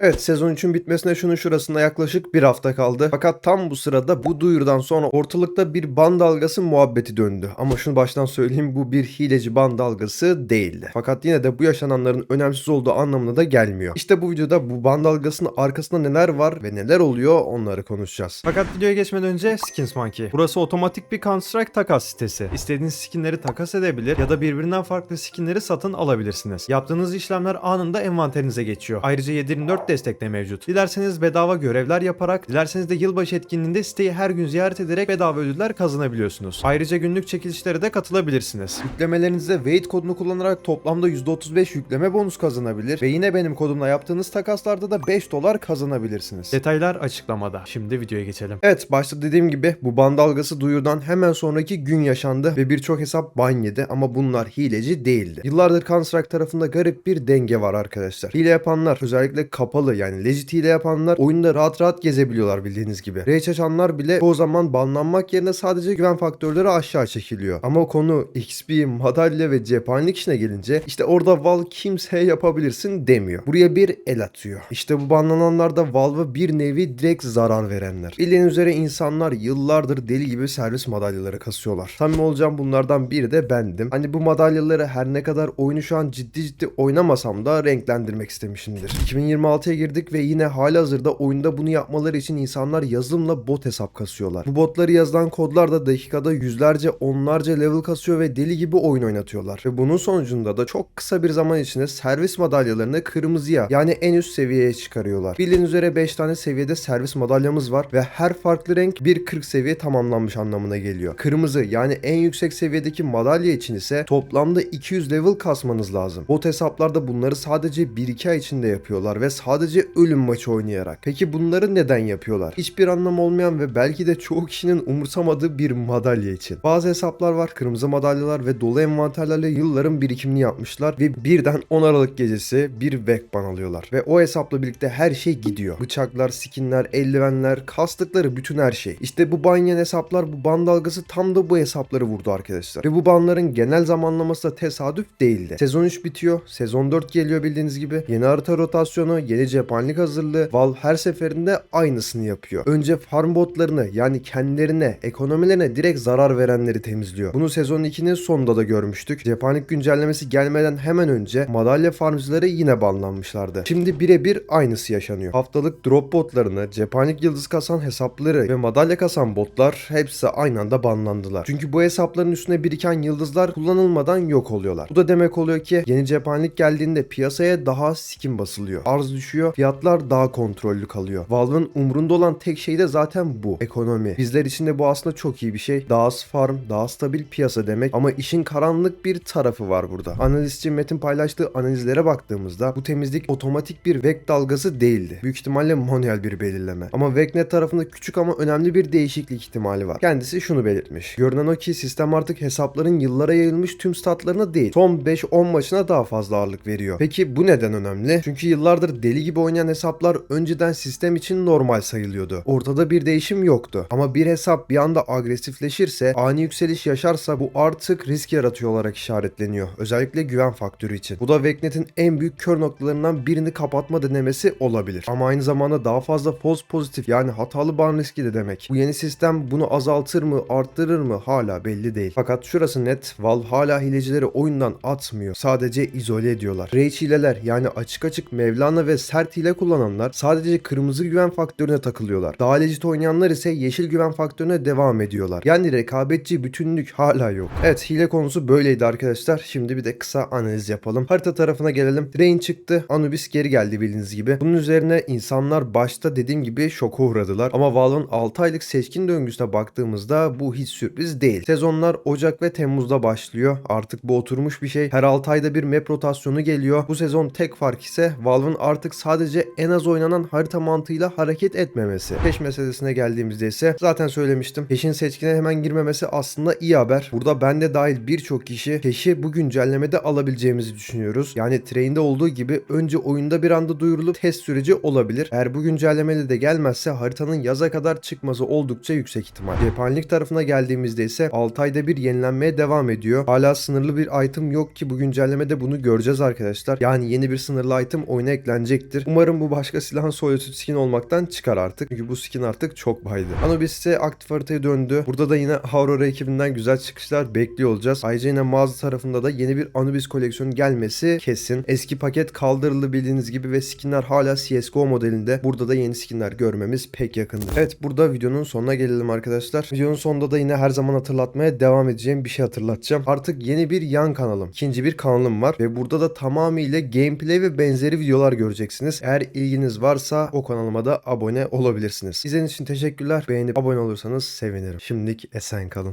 Evet sezon 3'ün bitmesine şunun şurasında yaklaşık bir hafta kaldı. Fakat tam bu sırada bu duyurudan sonra ortalıkta bir ban dalgası muhabbeti döndü. Ama şunu baştan söyleyeyim bu bir hileci ban dalgası değildi. Fakat yine de bu yaşananların önemsiz olduğu anlamına da gelmiyor. İşte bu videoda bu ban dalgasının arkasında neler var ve neler oluyor onları konuşacağız. Fakat videoya geçmeden önce Skins Monkey. Burası otomatik bir Counter Strike takas sitesi. İstediğiniz skinleri takas edebilir ya da birbirinden farklı skinleri satın alabilirsiniz. Yaptığınız işlemler anında envanterinize geçiyor. Ayrıca 724 destek de mevcut. Dilerseniz bedava görevler yaparak, dilerseniz de yılbaşı etkinliğinde siteyi her gün ziyaret ederek bedava ödüller kazanabiliyorsunuz. Ayrıca günlük çekilişlere de katılabilirsiniz. Yüklemelerinizde wait kodunu kullanarak toplamda %35 yükleme bonus kazanabilir ve yine benim kodumla yaptığınız takaslarda da 5 dolar kazanabilirsiniz. Detaylar açıklamada. Şimdi videoya geçelim. Evet başta dediğim gibi bu ban dalgası duyurdan hemen sonraki gün yaşandı ve birçok hesap ban yedi ama bunlar hileci değildi. Yıllardır Counter-Strike tarafında garip bir denge var arkadaşlar. Hile yapanlar özellikle kapalı yani legit hile yapanlar oyunda rahat rahat gezebiliyorlar bildiğiniz gibi. Rage açanlar bile o zaman banlanmak yerine sadece güven faktörleri aşağı çekiliyor. Ama konu XP, madalya ve cephanelik işine gelince işte orada Valve kimseye yapabilirsin demiyor. Buraya bir el atıyor. İşte bu banlananlar da Valve'a bir nevi direkt zarar verenler. Bildiğiniz üzere insanlar yıllardır deli gibi servis madalyaları kasıyorlar. Samimi olacağım bunlardan biri de bendim. Hani bu madalyaları her ne kadar oyunu şu an ciddi ciddi oynamasam da renklendirmek istemişimdir. 2026'ya girdik ve yine halihazırda oyunda bunu yapmaları için insanlar yazılımla bot hesap kasıyorlar. Bu botları yazılan kodlar da dakikada yüzlerce onlarca level kasıyor ve deli gibi oyun oynatıyorlar. Ve bunun sonucunda da çok kısa bir zaman içinde servis madalyalarını kırmızıya yani en üst seviyeye çıkarıyorlar. Bildiğiniz üzere 5 tane seviyede servis madalyamız var ve her farklı renk bir 40 seviye tamamlanmış anlamına geliyor. Kırmızı yani en yüksek seviyedeki madalya için ise toplamda 200 level kasmanız lazım. Bot hesaplarda bunları sadece 1-2 ay içinde yapıyorlar ve sadece ölüm maçı oynayarak. Peki bunları neden yapıyorlar? Hiçbir anlam olmayan ve belki de çoğu kişinin umursamadığı bir madalya için. Bazı hesaplar var kırmızı madalyalar ve dolu envanterlerle yılların birikimini yapmışlar ve birden 10 Aralık gecesi bir Vekban alıyorlar. Ve o hesapla birlikte her şey gidiyor. Bıçaklar, skinler, eldivenler, kastıkları bütün her şey. İşte bu banyen hesaplar bu ban dalgası tam da bu hesapları vurdu arkadaşlar. Ve bu banların genel zamanlaması da tesadüf değildi. Sezon 3 bitiyor. Sezon 4 geliyor bildiğiniz gibi. Yeni harita rotasyonu, yeni cephanelik hazırlığı. Valve her seferinde aynısını yapıyor. Önce farm botlarını yani kendilerine, ekonomilerine direkt zarar verenleri temizliyor. Bunu sezon 2'nin sonunda da görmüştük. Cephanelik güncellemesi gelmeden hemen önce madalya farmcıları yine banlanmışlardı. Şimdi birebir aynısı yaşanıyor. Haftalık drop botlarını, cephanelik yıldız kasan hesapları ve madalya kasan botlar hepsi aynı anda banlandılar. Çünkü bu hesapların üstüne biriken yıldızlar kullanılmadan yok oluyorlar. Bu da demek oluyor ki yeni cephanelik geldiğinde piyasaya daha skin basılıyor. Arz düşüyor, fiyatlar daha kontrollü kalıyor. Valve'ın umrunda olan tek şey de zaten bu. Ekonomi. Bizler için de bu aslında çok iyi bir şey. Daha az farm, daha stabil piyasa demek ama işin karanlık bir tarafı var burada. Analistçi Metin paylaştığı analizlere baktığımızda bu temizlik otomatik bir vek dalgası değildi. Büyük ihtimalle manuel bir belirleme. Ama Vecnet tarafında küçük ama önemli bir değişiklik ihtimali var. Kendisi şunu belirtmiş. Görünen o ki sistem artık hesapların yıllara yayılmış tüm statlarına değil, son 5-10 maçına daha fazla ağırlık veriyor. Peki bu neden önemli? Çünkü yıllardır deli gibi oynayan hesaplar önceden sistem için normal sayılıyordu. Ortada bir değişim yoktu. Ama bir hesap bir anda agresifleşirse, ani yükseliş yaşarsa bu artık risk yaratıyor olarak işaretleniyor. Özellikle güven faktörü için. Bu da Vecnet'in en büyük kör noktalarından birini kapatma denemesi olabilir. Ama aynı zamanda daha fazla false pozitif yani hatalı ban riski de demek. Bu yeni sistem bunu azaltır mı, arttırır mı hala belli değil. Fakat şurası net, Valve hala hilecileri oyundan atmıyor. Sadece izole ediyorlar. Rage hileler yani açık açık Mevlana ve sert hile kullananlar sadece kırmızı güven faktörüne takılıyorlar. Daha legit oynayanlar ise yeşil güven faktörüne devam ediyorlar. Yani rekabetçi bütünlük hala yok. Evet hile konusu böyleydi arkadaşlar. Şimdi bir de kısa analiz yapalım. Harita tarafına gelelim. Drain çıktı. Anubis geri geldi bildiğiniz gibi. Bunun üzerine insanlar başta dediğim gibi şoka uğradılar. Ama Valve'ın 6 aylık seçkin döngüsüne baktığımızda bu hiç sürpriz değil. Sezonlar Ocak ve Temmuz'da başlıyor. Artık bu oturmuş bir şey. Her 6 ayda bir map rotasyonu geliyor. Bu sezon tek fark ise Valve'ın artık sadece en az oynanan harita mantığıyla hareket etmemesi. Peş meselesine geldiğimizde ise zaten söylemiştim. Peşin seçkine hemen girmemesi aslında iyi haber. Burada ben de dahil birçok kişi peşi bu güncellemede alabileceğimizi düşünüyoruz. Yani train'de olduğu gibi önce oyunda bir anda duyurulup test süreci olabilir. Eğer bu güncellemede de gelmezse haritanın yaza kadar çıkması oldukça yüksek ihtimal. Cephanelik tarafına geldiğimizde ise 6 ayda bir yenilenmeye devam ediyor. Hala sınırlı bir item yok ki bu güncellemede bunu göreceğiz arkadaşlar. Yani yeni bir sınırlı item oyuna eklenecek gelecektir. Umarım bu başka silahın Solitude skin olmaktan çıkar artık. Çünkü bu skin artık çok baydı. Anubis ise aktif haritaya döndü. Burada da yine Aurora ekibinden güzel çıkışlar bekliyor olacağız. Ayrıca yine mağaza tarafında da yeni bir Anubis koleksiyonu gelmesi kesin. Eski paket kaldırıldı bildiğiniz gibi ve skinler hala CSGO modelinde. Burada da yeni skinler görmemiz pek yakındır. Evet burada videonun sonuna gelelim arkadaşlar. Videonun sonunda da yine her zaman hatırlatmaya devam edeceğim bir şey hatırlatacağım. Artık yeni bir yan kanalım. ikinci bir kanalım var ve burada da tamamıyla gameplay ve benzeri videolar göreceksiniz. Eğer ilginiz varsa o kanalıma da abone olabilirsiniz. İzlediğiniz için teşekkürler. Beğenip abone olursanız sevinirim. Şimdilik esen kalın.